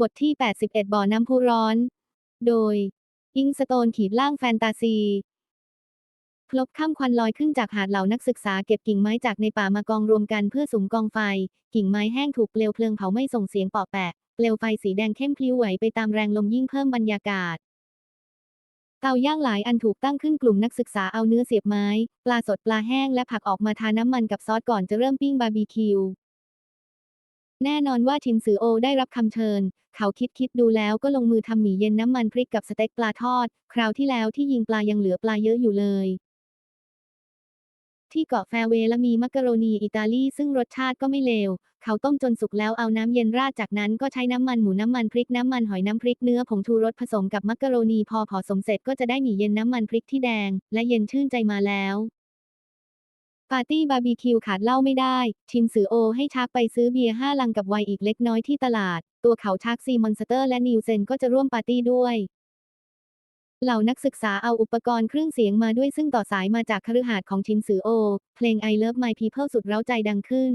บทที่ 81 บ่อน้ำพุร้อน โดย อิงสโตนขีดล่างแฟนตาซี พลบข้ามควันลอยขึ้นจากหาดเหล่านักศึกษาเก็บกิ่งไม้จากในป่ามากองรวมกันเพื่อสุมกองไฟ กิ่งไม้แห้งถูกเปลวเพลิงเผาไม่ส่งเสียงเปาะแปะ เปลวไฟสีแดงเข้มพลิ้วไหวไปตามแรงลมยิ่งเพิ่มบรรยากาศ เตาย่างหลายอันถูกตั้งขึ้นกลุ่มนักศึกษาเอาเนื้อเสียบไม้ ปลาสดปลาแห้งและผักออกมาทาน้ำมันกับซอสก่อนจะเริ่มปิ้งบาร์บีคิวแน่นอนว่าชินซือโอได้รับคำเชิญ เขาคิดคิดดูแล้วก็ลงมือทำหมี่เย็นน้ำมันพริกกับสเต็กปลาทอด คราวที่แล้วที่ยิงปลายังเหลือปลาเยอะอยู่เลย ที่เกาะแฟเวและมีมักกะโรนีอิตาลีซึ่งรสชาติก็ไม่เลว เขาต้มจนสุกแล้วเอาน้ำเย็นราดจากนั้นก็ใช้น้ำมันหมูน้ำมันพริกน้ำมันหอยน้ำพริกเนื้อผงชูรสผสมกับมักกะโรนีพอผสมเสร็จก็จะได้หมี่เย็นน้ำมันพริกที่แดง และเย็นชื่นใจมาแล้ว ปาร์ตี้บาร์บีคิวขาดเหล้าไม่ได้ ชินซือโอให้ชักไปซื้อเบียร์ห้าลังกับไวน์อีกเล็กน้อยที่ตลาด ตัวเขาชักซีมอนสเตอร์และนิวเซนก็จะร่วมปาร์ตี้ด้วย เหล่านักศึกษาเอาอุปกรณ์เครื่องเสียงมาด้วยซึ่งต่อสายมาจากคฤหาสน์ของชินซือโอ เพลง I Love My People สุดเร้าใจดังขึ้น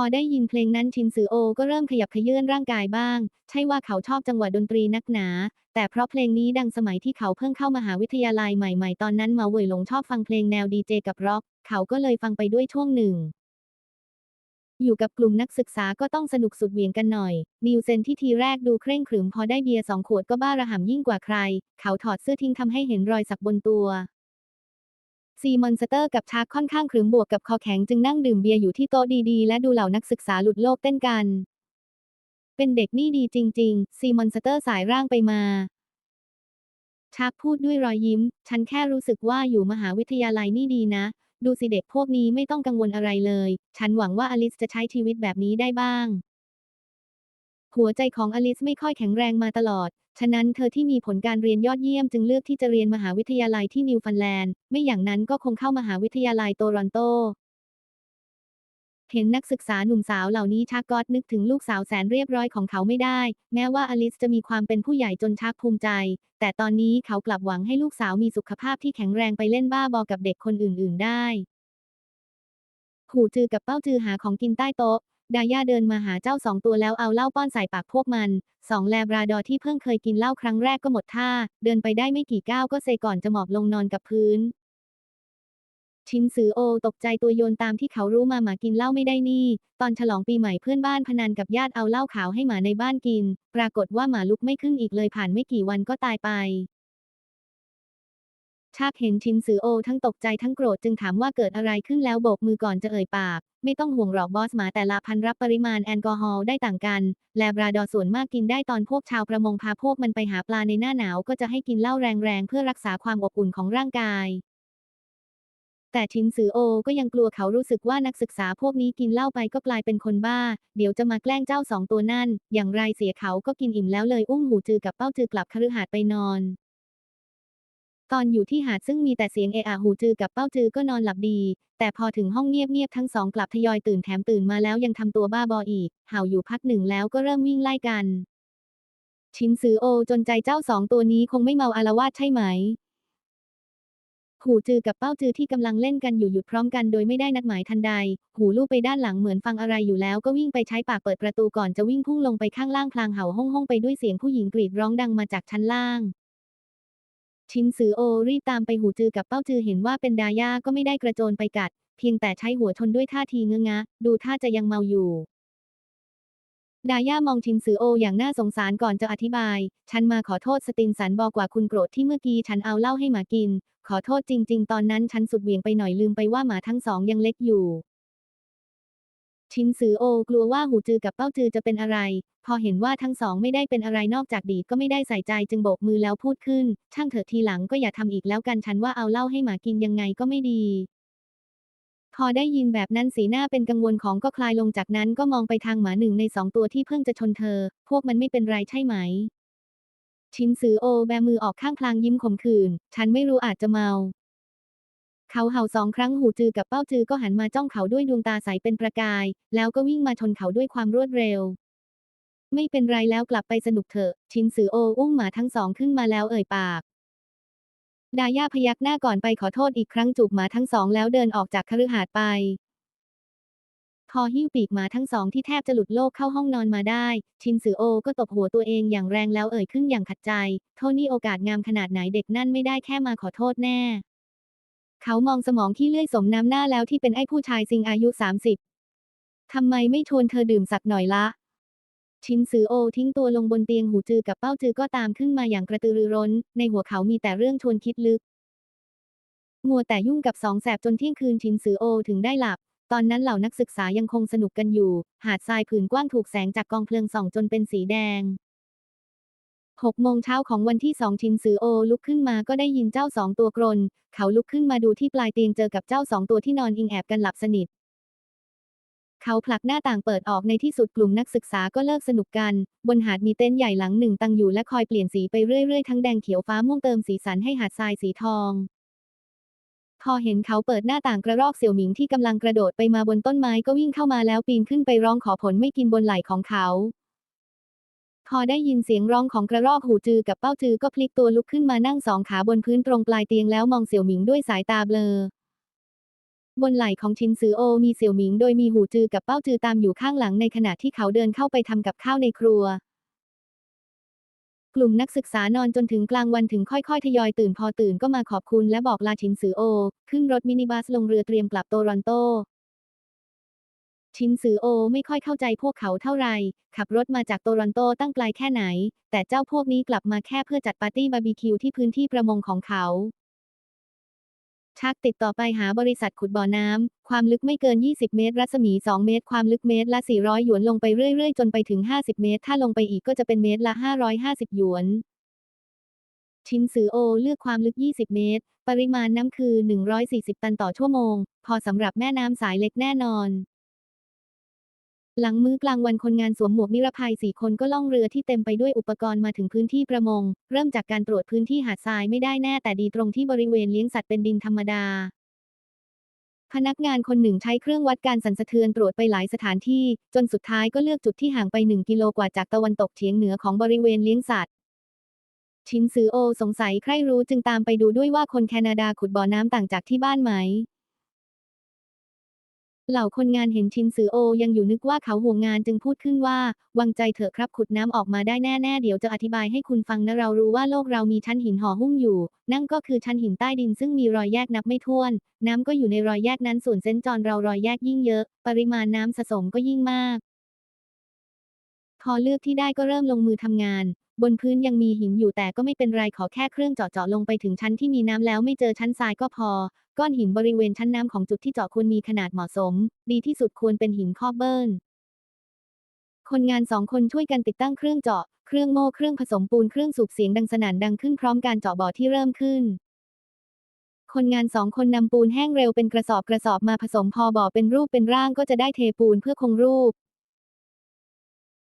อได้ยินเพลงนั้นชินซือโอก็เริ่มขยับเขยื่อนร่างกายบ้าง ใช่ว่าเขาชอบจังหวะดนตรีนักหนา แต่เพราะเพลงนี้ดังสมัยที่เขาเพิ่งเข้ามหาวิทยาลัยใหม่ๆ ตอนนั้นมาเว่ยหลงชอบฟังเพลงแนวดีเจกับร็อก เขาก็เลยฟังไปด้วยช่วงหนึ่ง อยู่กับกลุ่มนักศึกษาก็ต้องสนุกสุดเหวี่ยงกันหน่อย นิวเซนที่ทีแรกดูเคร่งขรึมพอได้เบียร์สองขวดก็บ้าระห่ำยิ่งกว่าใคร เขาถอดเสื้อทิ้งทำให้เห็นรอยสักบนตัว ซีมอนสเตอร์กับชาร์คค่อนข้างขรึมบวกกับคอแข็งจึงนั่งดื่มเบียร์อยู่ที่โต๊ะดีๆ และดูเหล่านักศึกษาหลุดโลกเต้นกัน เป็นเด็กนี่ดีจริง ๆ ซีมอนสเตอร์สายร่างไปมา ชาร์คพูดด้วยรอยยิ้ม ฉันแค่รู้สึกว่าอยู่มหาวิทยาลัยนี่ดีนะ ดูสิเด็กพวกนี้ไม่ต้องกังวลอะไรเลย ฉันหวังว่าอลิสจะใช้ชีวิตแบบนี้ได้บ้าง หัวใจของอลิสไม่ค่อยแข็งแรงมาตลอด ฉะนั้นเธอที่มีผลการเรียนยอดเยี่ยมจึงเลือกที่จะเรียนมหาวิทยาลัยที่นิวฟันแลนด์ ไม่อย่างนั้นก็คงเข้ามหาวิทยาลัยโตรอนโต เห็นนักศึกษาหนุ่มสาวเหล่านี้ชักก็อดนึกถึงลูกสาวแสนเรียบร้อยของเขาไม่ได้ แม้ว่าอลิสจะมีความเป็นผู้ใหญ่จนชักภูมิใจ แต่ตอนนี้เขากลับหวังให้ลูกสาวมีสุขภาพที่แข็งแรงไปเล่นบ้าบอกับเด็กคนอื่น ๆ ได้หูจือกับเป้าจือหาของกินใต้โต๊ะ ดาย่าเดินมาหาเจ้าสองตัวแล้วเอาเหล้าป้อนใส่ปากพวกมัน สองแลบราดอร์ที่เพิ่งเคยกินเหล้าครั้งแรกก็หมดท่า เดินไปได้ไม่กี่ก้าวก็เซก่อนจะหมอบลงนอนกับพื้น ชินซือโอตกใจตัวโยนตามที่เขารู้มาหมากินเหล้าไม่ได้นี่ ตอนฉลองปีใหม่เพื่อนบ้านพนันกับญาติเอาเหล้าขาวให้หมาในบ้านกิน ปรากฏว่าหมาลุกไม่ขึ้นอีกเลยผ่านไม่กี่วันก็ตายไป ชากเห็นชินซือโอทั้งตกใจทั้งโกรธจึงถามว่าเกิดอะไรขึ้นแล้วโบกมือก่อนจะเอ่ยปาก ไม่ต้องห่วงหรอกบอสหมาแต่ละพันรับปริมาณแอลกอฮอล์ได้ต่างกัน แลบราดอร์ส่วนมากกินได้ตอนพวกชาวประมงพาพวกมันไปหาปลาในหน้าหนาวก็จะให้กินเหล้าแรงๆเพื่อรักษาความอบอุ่นของร่างกาย แต่ชินซือโอก็ยังกลัวเขารู้สึกว่านักศึกษาพวกนี้กินเหล้าไปก็กลายเป็นคนบ้า เดี๋ยวจะมาแกล้งเจ้าสองตัวนั่น อย่างไรเสียเขาก็กินอิ่มแล้วเลยอุ้มหูจือกับเป้าจือกลับคฤหาสน์ไปนอน ตอนอยู่ที่หาดซึ่งมีแต่เสียงเอะอะหูจือกับเป้าจือก็นอนหลับดี แต่พอถึงห้องเงียบๆทั้งสองกลับทยอยตื่นแถมตื่นมาแล้วยังทำตัวบ้าบออีก เห่าอยู่พักหนึ่งแล้วก็เริ่มวิ่งไล่กัน ชินซือโอจนใจเจ้าสองตัวนี้คงไม่เมาอารวาสใช่ไหมหูจือกับเป้าจือที่กำลังเล่นกันอยู่หยุดพร้อมกันโดยไม่ได้นัดหมายทันใด หูลูบไปด้านหลังเหมือนฟังอะไรอยู่แล้วก็วิ่งไปใช้ปากเปิดประตูก่อนจะวิ่งพุ่งลงไปข้างล่างพลางเห่าห้องห้องๆไปด้วยเสียงผู้หญิงกรีดร้องดังมาจากชั้นล่าง ชินซือโอรีบตามไปหูจือกับเป้าจือเห็นว่าเป็นดาย่าก็ไม่ได้กระโจนไปกัด เพียงแต่ใช้หัวชนด้วยท่าทีเงื้องะดูท่าจะยังเมาอยู่ ดาย่ามองชินซือโออย่างน่าสงสารก่อนจะอธิบาย ฉันมาขอโทษสตินสันบอกว่าคุณโกรธที่เมื่อกี้ฉันเอาเหล้าให้หมากิน ขอโทษจริง ๆ ตอนนั้นฉันสุดเหวี่ยงไปหน่อยลืมไปว่าหมาทั้งสองยังเล็กอยู่ ชินซือโอกลัวว่าหูจือกับเป้าจือจะเป็นอะไร พอเห็นว่าทั้งสองไม่ได้เป็นอะไรนอกจากดีดก็ไม่ได้ใส่ใจจึงโบกมือแล้วพูดขึ้น ช่างเถอะทีหลังก็อย่าทำอีกแล้วกันฉันว่าเอาเหล้าให้หมากินยังไงก็ไม่ดี พอได้ยินแบบนั้นสีหน้าเป็นกังวลของก็คลายลงจากนั้นก็มองไปทางหมาหนึ่งในสองตัวที่เพิ่งจะชนเธอ พวกมันไม่เป็นไรใช่ไหมชินซือโอแบมือออกข้างพลางยิ้มขมขื่น ฉันไม่รู้อาจจะเมา เขาเห่าสองครั้งหูจือกับเป้าจือก็หันมาจ้องเขาด้วยดวงตาใสเป็นประกาย แล้วก็วิ่งมาชนเขาด้วยความรวดเร็ว ไม่เป็นไรแล้วกลับไปสนุกเถอะ ชินซือโออุ้มหมาทั้งสองขึ้นมาแล้วเอ่ยปาก ดาย่าพยักหน้าก่อนไปขอโทษอีกครั้งจูบหมาทั้งสองแล้วเดินออกจากคฤหาสน์ไป พอหิ้วปีกหมาทั้งสองที่แทบจะหลุดโลกเข้าห้องนอนมาได้ ชินซือโอก็ตบหัวตัวเองอย่างแรงแล้วเอ่ยขึ้นอย่างขัดใจ โทนี่โอกาสงามขนาดไหนเด็กนั่นไม่ได้แค่มาขอโทษแน่ เขามองสมองขี้เลื่อยสมน้ำหน้าแล้วที่เป็นไอ้ผู้ชายซิงอายุ 30 ทำไมไม่ชวนเธอดื่มสักหน่อยละ ชินซือโอทิ้งตัวลงบนเตียงหูจือกับเป้าจือก็ตามขึ้นมาอย่างกระตือรือร้น ในหัวเขามีแต่เรื่องชวนคิดลึก มัวแต่ยุ่งกับสองแสบจนเที่ยงคืนชินซือโอถึงได้หลับ ตอนนั้นเหล่านักศึกษายังคงสนุกกันอยู่ หาดทรายผืนกว้างถูกแสงจากกองเพลิงส่องจนเป็นสีแดง หกโมงเช้าของวันที่สองชินซือโอลุกขึ้นมาก็ได้ยินเจ้าสองตัวกรน เขาลุกขึ้นมาดูที่ปลายเตียงเจอกับเจ้าสองตัวที่นอนอิงแอบกันหลับสนิท เขาผลักหน้าต่างเปิดออกในที่สุดกลุ่มนักศึกษาก็เลิกสนุกกัน บนหาดมีเต็นท์ใหญ่หลังหนึ่งตั้งอยู่และคอยเปลี่ยนสีไปเรื่อยๆทั้งแดงเขียวฟ้าม่วงเติมสีสันให้หาดทรายสีทองพอเห็นเขาเปิดหน้าต่างกระรอกเสี่ยวหมิงที่กำลังกระโดดไปมาบนต้นไม้ก็วิ่งเข้ามาแล้วปีนขึ้นไปร้องขอผลไม่กินบนไหล่ของเขา พอได้ยินเสียงร้องของกระรอกหูจือกับเป้าจือก็พลิกตัวลุกขึ้นมานั่งสองขาบนพื้นตรงปลายเตียงแล้วมองเสี่ยวหมิงด้วยสายตาเบลอบนไหล่ของชินซือโอมีเสี่ยวหมิงโดยมีหูจือกับเป้าจือตามอยู่ข้างหลังในขณะที่เขาเดินเข้าไปทำกับข้าวในครัว กลุ่มนักศึกษานอนจนถึงกลางวันถึงค่อยๆ ทยอยตื่นพอตื่นก็มาขอบคุณและบอกลาชินซือโอ ขึ้นรถมินิบัสลงเรือเตรียมกลับโตรอนโต ชินซือโอไม่ค่อยเข้าใจพวกเขาเท่าไหร่ขับรถมาจากโตรอนโตตั้งไกลแค่ไหน แต่เจ้าพวกนี้กลับมาแค่เพื่อจัดปาร์ตี้บาร์บีคิวที่พื้นที่ประมงของเขา ชักติดต่อไปหาบริษัทขุดบ่อน้ำ ความลึกไม่เกิน 20 เมตร รัศมี 2 เมตร ความลึกเมตรละ 400 หยวนลงไปเรื่อยๆ จนไปถึง 50 เมตร ถ้าลงไปอีกก็จะเป็นเมตรละ 550 หยวนชินซือโอเลือกความลึก 20 เมตร ปริมาณน้ำคือ 140 ตันต่อชั่วโมง พอสำหรับแม่น้ำสายเล็กแน่นอน หลังมื้อกลางวันคนงานสวมหมวกนิรภัยสี่คนก็ล่องเรือที่เต็มไปด้วยอุปกรณ์มาถึงพื้นที่ประมง เริ่มจากการตรวจพื้นที่หาดทรายไม่ได้แน่แต่ดีตรงที่บริเวณเลี้ยงสัตว์เป็นดินธรรมดา พนักงานคนหนึ่งใช้เครื่องวัดการสั่นสะเทือนตรวจไปหลายสถานที่ จนสุดท้ายก็เลือกจุดที่ห่างไป 1 กิโลกว่าจากตะวันตกเฉียงเหนือของบริเวณเลี้ยงสัตว์ ชินซือโอสงสัยใครรู้จึงตามไปดูด้วยว่าคนแคนาดาขุดบ่อน้ำต่างจากที่บ้านไหม เหล่าคนงานเห็นชินซือโอยังอยู่นึกว่าเขาห่วงงานจึงพูดขึ้นว่า วางใจเถอะครับขุดน้ำออกมาได้แน่ๆ เดี๋ยวจะอธิบายให้คุณฟังนะเรารู้ว่าโลกเรามีชั้นหินห่อหุ้มอยู่ นั่นก็คือชั้นหินใต้ดินซึ่งมีรอยแยกนับไม่ถ้วน น้ำก็อยู่ในรอยแยกนั้นส่วนเส้นจรเรารอยแยกยิ่งเยอะ ปริมาณน้ำสะสมก็ยิ่งมาก พอเลือกที่ได้ก็เริ่มลงมือทำงาน บนพื้นยังมีหินอยู่แต่ก็ไม่เป็นไรขอแค่เครื่องเจาะเจาะลงไปถึงชั้นที่มีน้ำแล้วไม่เจอชั้นทรายก็พอ ก้อนหินบริเวณชั้นน้ำของจุดที่เจาะควรมีขนาดเหมาะสม ดีที่สุดควรเป็นหินคอบเบิลคนงานสองคนช่วยกันติดตั้งเครื่องเจาะ เครื่องโม่เครื่องผสมปูนเครื่องสูบเสียงดังสนั่นดังขึ้นพร้อมการเจาะบ่อที่เริ่มขึ้น คนงานสองคนนำปูนแห้งเร็วเป็นกระสอบกระสอบมาผสมพอบ่อเป็นรูปเป็นร่างก็จะได้เทปูนเพื่อคงรูป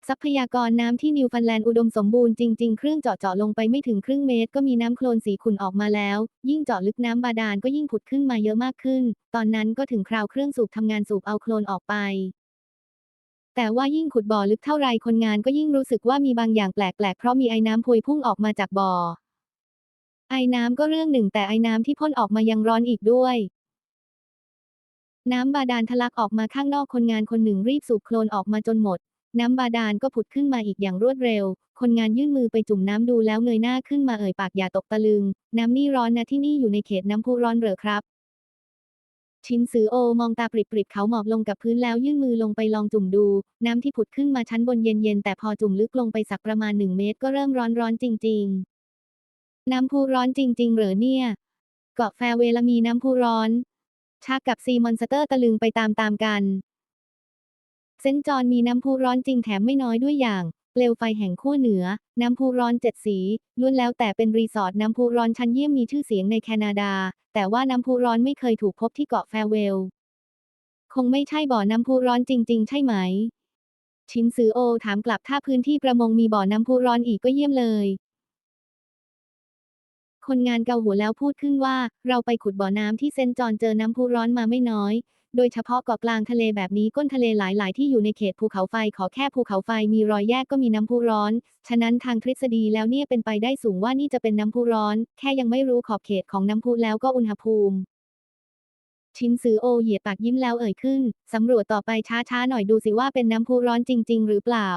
ทรัพยากรน้ำที่นิวฟันแลนด์อุดมสมบูรณ์จริง ๆ เครื่องเจาะเจาะลงไปไม่ถึงครึ่งเมตร ก็มีน้ำโคลนสีขุ่นออกมาแล้ว ยิ่งเจาะลึกน้ำบาดาลก็ยิ่งผุดขึ้นมาเยอะมากขึ้น ตอนนั้นก็ถึงคราวเครื่องสูบทำงานสูบเอาโคลนออกไป แต่ว่ายิ่งขุดบ่อลึกเท่าไรคนงานก็ยิ่งรู้สึกว่ามีบางอย่างแปลกๆ เพราะมีไอ้น้ำพวยพุ่งออกมาจากบ่อ ไอ้น้ำก็เรื่องหนึ่งแต่ไอ้น้ำที่พ่นออกมายังร้อนอีกด้วยน้ำบาดาลทะลักออกมาข้างนอกคนงานคนหนึ่งรีบสูบโคลนออกมาจนหมด น้ำบาดาลก็ผุดขึ้นมาอีกอย่างรวดเร็ว คนงานยื่นมือไปจุ่มน้ำดูแล้วเงยหน้าขึ้นมาเอ่ยปากอย่าตกตะลึง น้ำนี่ร้อนนะที่นี่อยู่ในเขตน้ำพุร้อนเหรอครับ ชินซือโอมองตาปริบๆเขาหมอบลงกับพื้นแล้วยื่นมือลงไปลองจุ่มดู น้ำที่ผุดขึ้นมาชั้นบนเย็นๆแต่พอจุ่มลึกลงไปสักประมาณหนึ่งเมตรก็เริ่มร้อนๆจริง ๆ น้ำพุร้อนจริง ๆ เหรอเนี่ย เกาะแฟเวลามีน้ำพุร้อนชากับซีมอนสเตอร์ตะลึงไปตามๆกัน เซนจอนมีน้ำพุร้อนจริงแถมไม่น้อยด้วยอย่าง เปลวไฟแห่งขั้วเหนือ น้ำพุร้อนเจ็ดสีล้วนแล้วแต่เป็นรีสอร์ทน้ำพุร้อนชั้นเยี่ยมมีชื่อเสียงในแคนาดา แต่ว่าน้ำพุร้อนไม่เคยถูกพบที่เกาะแฟเวล คงไม่ใช่บ่อน้ำพุร้อนจริง ๆ ใช่ไหม ชินซือโอถามกลับถ้าพื้นที่ประมงมีบ่อน้ำพุร้อนอีกก็เยี่ยมเลยคนงานเกาหัวแล้วพูดขึ้นว่า เราไปขุดบ่อน้ำที่เซนจอนเจอน้ำพุร้อนมาไม่น้อย โดยเฉพาะเกาะกลางทะเลแบบนี้ก้นทะเลหลาย ๆ ที่อยู่ในเขตภูเขาไฟขอแค่ภูเขาไฟมีรอยแยกก็มีน้ำพุร้อน ฉะนั้นทางทฤษฎีแล้วเนี่ยเป็นไปได้สูงว่านี่จะเป็นน้ำพุร้อน แค่ยังไม่รู้ขอบเขตของน้ำพุแล้วก็อุณหภูมิชินซือโอเหยียดปากยิ้มแล้วเอ่ยขึ้น สำรวจต่อไปช้าๆหน่อยดูสิว่าเป็นน้ำพุร้อนจริง ๆ หรือเปล่า